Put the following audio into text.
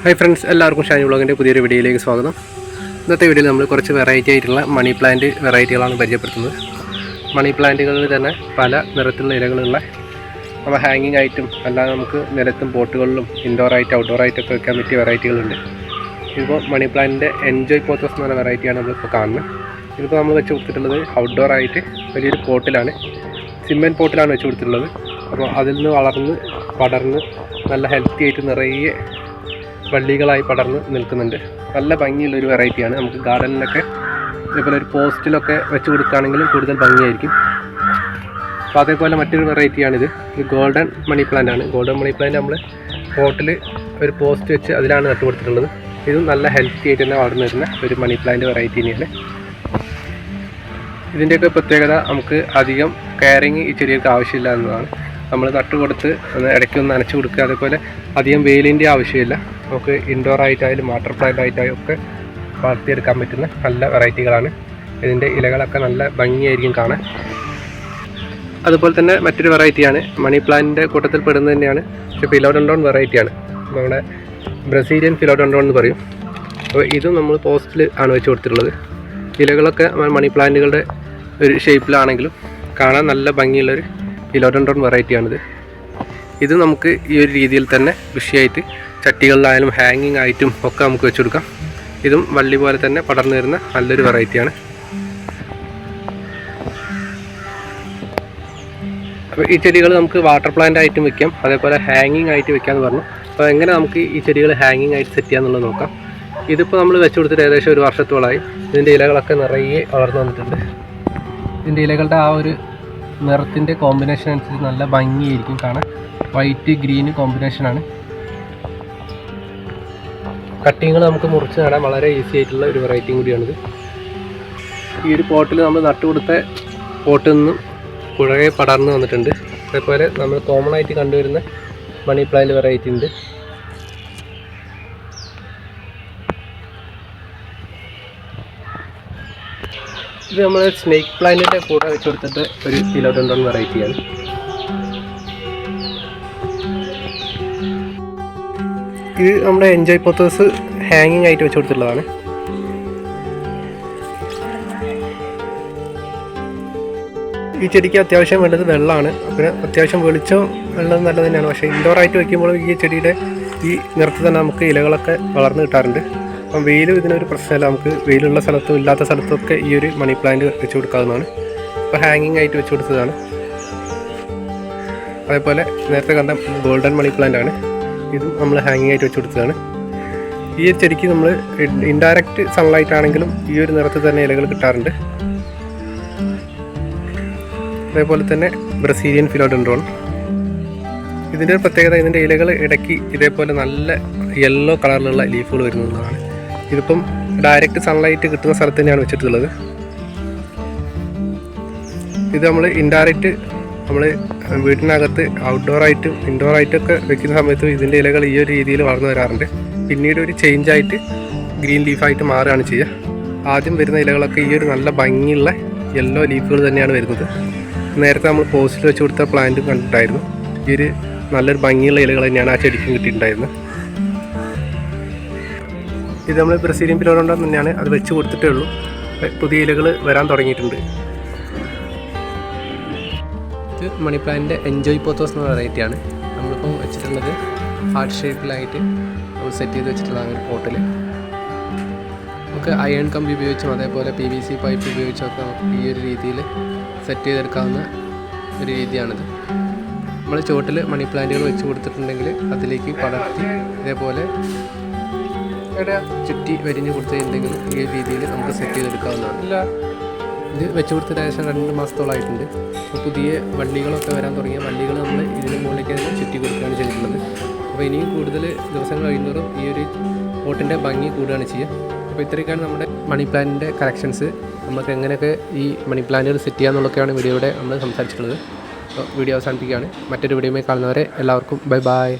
Hi friends എല്ലാവർക്കും ഷാനി വ്ളോഗിന്റെ പുതിയൊരു വീഡിയോയിലേക്ക് സ്വാഗതം. ഇന്നത്തെ വീഡിയോയിൽ നമ്മൾ കുറച്ച് വെറൈറ്റി ആയിട്ടുള്ള മണി പ്ലാന്റ് വെറൈറ്റികളാണ് പരിചയപ്പെടുത്തുന്നത്. മണി പ്ലാന്റുകളിൽ തന്നെ പല നിറത്തിലുള്ള ഇലകളുള്ള നമ്മൾ ഹാങ്ങിങ് ആയിട്ടും അല്ലാതെ നമുക്ക് നിലത്തും പോട്ടുകളിലും ഇൻഡോറായിട്ട് ആയിട്ടൊക്കെ വെക്കാൻ പറ്റിയ വെറൈറ്റികളുണ്ട് ഇപ്പോൾ മണി പ്ലാന്റിന്റെ എൻജോയ് പോത്തോസ് എന്ന് പറഞ്ഞ വെറൈറ്റിയാണ് നമ്മളിപ്പോൾ കാണുന്നത്. ഇതിപ്പോൾ നമ്മൾ വെച്ച് കൊടുത്തിട്ടുള്ളത് ഔട്ട്ഡോർ ആയിട്ട് വലിയൊരു പോട്ടിലാണ്. സിമെന്റ് പോട്ടിലാണ് വെച്ച് കൊടുത്തിട്ടുള്ളത്. അപ്പോൾ അതിൽ നിന്ന് വളർന്ന് പടർന്ന് നല്ല ഹെൽത്തി ആയിട്ട് നിറയെ വള്ളികളായി പടർന്ന് നിൽക്കുന്നുണ്ട്. നല്ല ഭംഗിയുള്ള ഒരു വെറൈറ്റിയാണ്. നമുക്ക് ഗാർഡനിലൊക്കെ ഇതേപോലെ ഒരു പോസ്റ്റിലൊക്കെ വെച്ച് കൊടുക്കുകയാണെങ്കിലും കൂടുതൽ ഭംഗിയായിരിക്കും. അപ്പോൾ അതേപോലെ മറ്റൊരു വെറൈറ്റിയാണിത്. ഇത് ഗോൾഡൻ മണി പ്ലാന്റ് ആണ്. ഗോൾഡൻ മണി പ്ലാന്റ് നമ്മൾ പോട്ടിൽ ഒരു പോസ്റ്റ് വെച്ച് അതിലാണ് നട്ടു കൊടുത്തിട്ടുള്ളത്. ഇതും നല്ല ഹെൽത്തി ആയിട്ട് തന്നെ വളർന്നു വരുന്ന ഒരു മണി പ്ലാന്റ് വെറൈറ്റി തന്നെയാണ്. ഇതിന്റെയൊക്കെ പ്രത്യേകത നമുക്ക് അധികം കെയറിങ് ഈ ചെടികൾക്ക് ആവശ്യമില്ല എന്നതാണ് നമ്മൾ നട്ടു കൊടുത്ത് ഒന്ന് ഇടയ്ക്ക് ഒന്ന് നനച്ച് കൊടുക്കുക. അതേപോലെ അധികം വെയിലിന്റെ ആവശ്യമില്ല. നമുക്ക് ഇൻഡോർ ആയിട്ടായാലും വാട്ടർ പ്ലാന്റ് ആയിട്ടായാലും ഒക്കെ വളർത്തിയെടുക്കാൻ പറ്റുന്ന നല്ല വെറൈറ്റികളാണ്. ഇതിന്റെ ഇലകളൊക്കെ നല്ല ഭംഗിയായിരിക്കും കാണാൻ. അതുപോലെ തന്നെ മറ്റൊരു വെറൈറ്റിയാണ്. മണി പ്ലാന്റിന്റെ കൂട്ടത്തിൽ പെടുന്നത് തന്നെയാണ്. പക്ഷേ ഫിലോഡൻഡോൺ വെറൈറ്റിയാണ്. നമ്മുടെ ബ്രസീലിയൻ ഫിലോഡൻഡോൺ എന്ന് പറയും. അപ്പോൾ ഇതും നമ്മൾ പോസ്റ്റിൽ ആണ് വെച്ച് കൊടുത്തിട്ടുള്ളത്. ഇലകളൊക്കെ മണി പ്ലാന്റുകളുടെ ഒരു ഷേപ്പിലാണെങ്കിലും കാണാൻ നല്ല ഭംഗിയുള്ളൊരു ഫിലോഡൻഡോൺ വെറൈറ്റിയാണിത്. ഇത് നമുക്ക് ഈ ഒരു രീതിയിൽ തന്നെ കൃഷിയായിട്ട് ചട്ടികളിലായാലും ഹാങ്ങിങ് ആയിട്ടും ഒക്കെ നമുക്ക് വെച്ച് കൊടുക്കാം. ഇതും വള്ളി പോലെ തന്നെ പടർന്നു വരുന്ന നല്ലൊരു വെറൈറ്റിയാണ്. അപ്പോൾ ഈ ചെടികൾ നമുക്ക് വാട്ടർ പ്ലാന്റ് ആയിട്ടും വെക്കാം. അതേപോലെ ഹാങ്ങിങ് ആയിട്ട് വെക്കാമെന്ന് പറഞ്ഞു. അപ്പോൾ എങ്ങനെ നമുക്ക് ഈ ചെടികൾ ഹാങ്ങിങ് ആയിട്ട് സെറ്റ് ചെയ്യാമെന്നുള്ളത് നോക്കാം. ഇതിപ്പോൾ നമ്മൾ വെച്ച് കൊടുത്തിട്ട് ഏകദേശം ഒരു വർഷത്തോളമായി ഇതിന്റെ ഇലകളൊക്കെ നിറയെ വളർന്നു വന്നിട്ടുണ്ട്. ഇതിന്റെ ഇലകളുടെ ആ ഒരു നിറത്തിന്റെ കോമ്പിനേഷൻ അനുസരിച്ച് നല്ല ഭംഗിയായിരിക്കും കാണാൻ. വൈറ്റ് ഗ്രീൻ കോമ്പിനേഷനാണ് കട്ടിങ്ങൾ നമുക്ക് മുറിച്ച് നടാൻ വളരെ ഈസി ആയിട്ടുള്ള ഒരു വെറൈറ്റി കൂടിയാണിത്. ഈ ഒരു പോട്ടിൽ നമ്മൾ നട്ടുകൊടുത്ത പോട്ടിൽ നിന്നും കുഴയെ പടർന്നു വന്നിട്ടുണ്ട്. അതേപോലെ നമ്മൾ കോമൺ ആയിട്ട് കണ്ടുവരുന്ന മണി പ്ലാന്റ് വെറൈറ്റി ഉണ്ട്. ഇത് നമ്മൾ സ്നേക്ക് പ്ലാന്റിന്റെ കൂടെ വെച്ച് കൊടുത്തിട്ട് ഒരു ഫിലോഡൻഡോൺ വെറൈറ്റിയാണ് ഇത് നമ്മുടെ എൻജോയ് പോത്തേഴ്സ് ഹാങ്ങിങ് ആയിട്ട് വെച്ച് കൊടുത്തിട്ടുള്ളതാണ്. ഈ ചെടിക്ക് അത്യാവശ്യം വേണ്ടത് വെള്ളമാണ്. പിന്നെ അത്യാവശ്യം വെളിച്ചം വെള്ളം നല്ലത് തന്നെയാണ്. പക്ഷേ ഇൻഡോർ ആയിട്ട് വെക്കുമ്പോൾ ഈ ചെടിയുടെ ഈ നിറത്ത് തന്നെ നമുക്ക് ഇലകളൊക്കെ വളർന്നു കിട്ടാറുണ്ട്. അപ്പം വെയിൽ ഇതിനൊരു പ്രശ്നമല്ല. നമുക്ക് വെയിലുള്ള സ്ഥലത്തും ഇല്ലാത്ത സ്ഥലത്തൊക്കെ ഈ ഒരു മണി പ്ലാന്റ് വെച്ച് കൊടുക്കാവുന്നതാണ്. ഇപ്പോൾ ഹാങ്ങിങ് ആയിട്ട് വെച്ച് കൊടുത്തതാണ്. അതേപോലെ നേരത്തെ കണ്ട ഗോൾഡൻ മണി പ്ലാന്റ് ആണ്. ഇതും നമ്മൾ ഹാങ്ങിങ് ആയിട്ട് വെച്ച് കൊടുത്തതാണ്. ഈ ഒരു ചെടിക്ക് നമ്മൾ ഇൻഡയറക്റ്റ് സൺലൈറ്റ് ആണെങ്കിലും ഈ ഒരു നിറത്തിൽ തന്നെ ഇലകൾ കിട്ടാറുണ്ട്. അതേപോലെ തന്നെ ബ്രസീലിയൻ ഫിലോഡൻഡ്രോൺ ഇതിന്റെ ഒരു പ്രത്യേകത ഇതിന്റെ ഇലകൾ ഇടയ്ക്ക് ഇതേപോലെ നല്ല യെല്ലോ കളറിലുള്ള ലീഫുകൾ വരുന്നതാണ്. ഇതിപ്പം ഡയറക്റ്റ് സൺലൈറ്റ് കിട്ടുന്ന സ്ഥലത്ത് തന്നെയാണ് വെച്ചിട്ടുള്ളത്. ഇത് നമ്മൾ ഇൻഡയറക്റ്റ് നമ്മൾ വീട്ടിനകത്ത് ഔട്ട്ഡോർ ഇൻഡോറായിട്ടൊക്കെ വെക്കുന്ന സമയത്ത് ഇതിന്റെ ഇലകൾ ഈ ഒരു രീതിയിൽ വളർന്നു വരാറുണ്ട്. പിന്നീട് ഒരു ചേഞ്ച് ആയിട്ട് ഗ്രീൻ ലീഫായിട്ട് മാറുകയാണ് ചെയ്യുക. ആദ്യം വരുന്ന ഇലകളൊക്കെ ഈ ഒരു നല്ല ഭംഗിയുള്ള യെല്ലോ ലീഫുകൾ തന്നെയാണ് വരുന്നത്. നേരത്തെ നമ്മൾ പോസ്റ്റിൽ വെച്ച് കൊടുത്ത പ്ലാന്റും കണ്ടിട്ടുണ്ടായിരുന്നു. ഈ ഒരു നല്ലൊരു ഭംഗിയുള്ള ഇലകൾ തന്നെയാണ് ആ ചെടിക്കും കിട്ടിയിട്ടുണ്ടായിരുന്നത്. ഇത് നമ്മൾ ബ്രസീലിയൻ പിലോണ്ടം തന്നെയാണ് അത് വെച്ച് കൊടുത്തിട്ടേ ഉള്ളൂ. പുതിയ ഇലകൾ വരാൻ തുടങ്ങിയിട്ടുണ്ട്. ഇത് മണി പ്ലാന്റിന്റെ എൻജോയ് പോത്തോസ് എന്ന വെറൈറ്റിയാണ് നമ്മളിപ്പോൾ വെച്ചിട്ടുള്ളത് ഹാർട്ട് ഷേപ്പിലായിട്ട് നമ്മൾ സെറ്റ് ചെയ്ത് വെച്ചിട്ടുള്ളതാണ് ഒരു പോട്ടിൽ നമുക്ക് അയൺ കമ്പി ഉപയോഗിച്ചും അതേപോലെ പി വി സി പൈപ്പ് ഉപയോഗിച്ചൊക്കെ നമുക്ക് ഈ ഒരു രീതിയിൽ സെറ്റ് ചെയ്തെടുക്കാവുന്ന ഒരു രീതിയാണിത്. നമ്മൾ ചുവട്ടിൽ മണി പ്ലാന്റുകൾ വെച്ച് കൊടുത്തിട്ടുണ്ടെങ്കിൽ അതിലേക്ക് പടർത്തി ഇതേപോലെ ചുറ്റി വരിഞ്ഞ് കൊടുത്തിട്ടുണ്ടെങ്കിൽ ഈ രീതിയിൽ നമുക്ക് സെറ്റ് ചെയ്തെടുക്കാവുന്നതാണ്. ഇല്ല. ഇത് വെച്ച് കൊടുത്തിട്ട് ഏകദേശം രണ്ട് മാസത്തോളമായിട്ടുണ്ട് അപ്പോൾ പുതിയ വള്ളികളൊക്കെ വരാൻ തുടങ്ങിയ വള്ളികൾ നമ്മൾ ഇതിന് മുകളിലേക്ക് തന്നെ ചുറ്റി കൊടുക്കുകയാണ് ചെയ്തിട്ടുള്ളത്. അപ്പോൾ ഇനിയും കൂടുതൽ ദിവസങ്ങൾ കഴിയുന്നതും ഈ ഒരു ബോട്ടിന്റെ ഭംഗി കൂടുകയാണ് ചെയ്യുക. അപ്പോൾ ഇത്രയൊക്കെയാണ് നമ്മുടെ മണി പ്ലാന്റിന്റെ കളക്ഷൻസ് നമുക്ക് എങ്ങനെയൊക്കെ ഈ മണി പ്ലാന്റുകൾ സെറ്റ് ചെയ്യാമെന്നുള്ളതൊക്കെയാണ് വീഡിയോയുടെ നമ്മൾ സംസാരിച്ചിട്ടുള്ളത്. അപ്പോൾ വീഡിയോ അവസാനിപ്പിക്കുകയാണ്. മറ്റൊരു വീഡിയോയുമായി കാണുന്നവരെ എല്ലാവർക്കും ബൈ ബൈ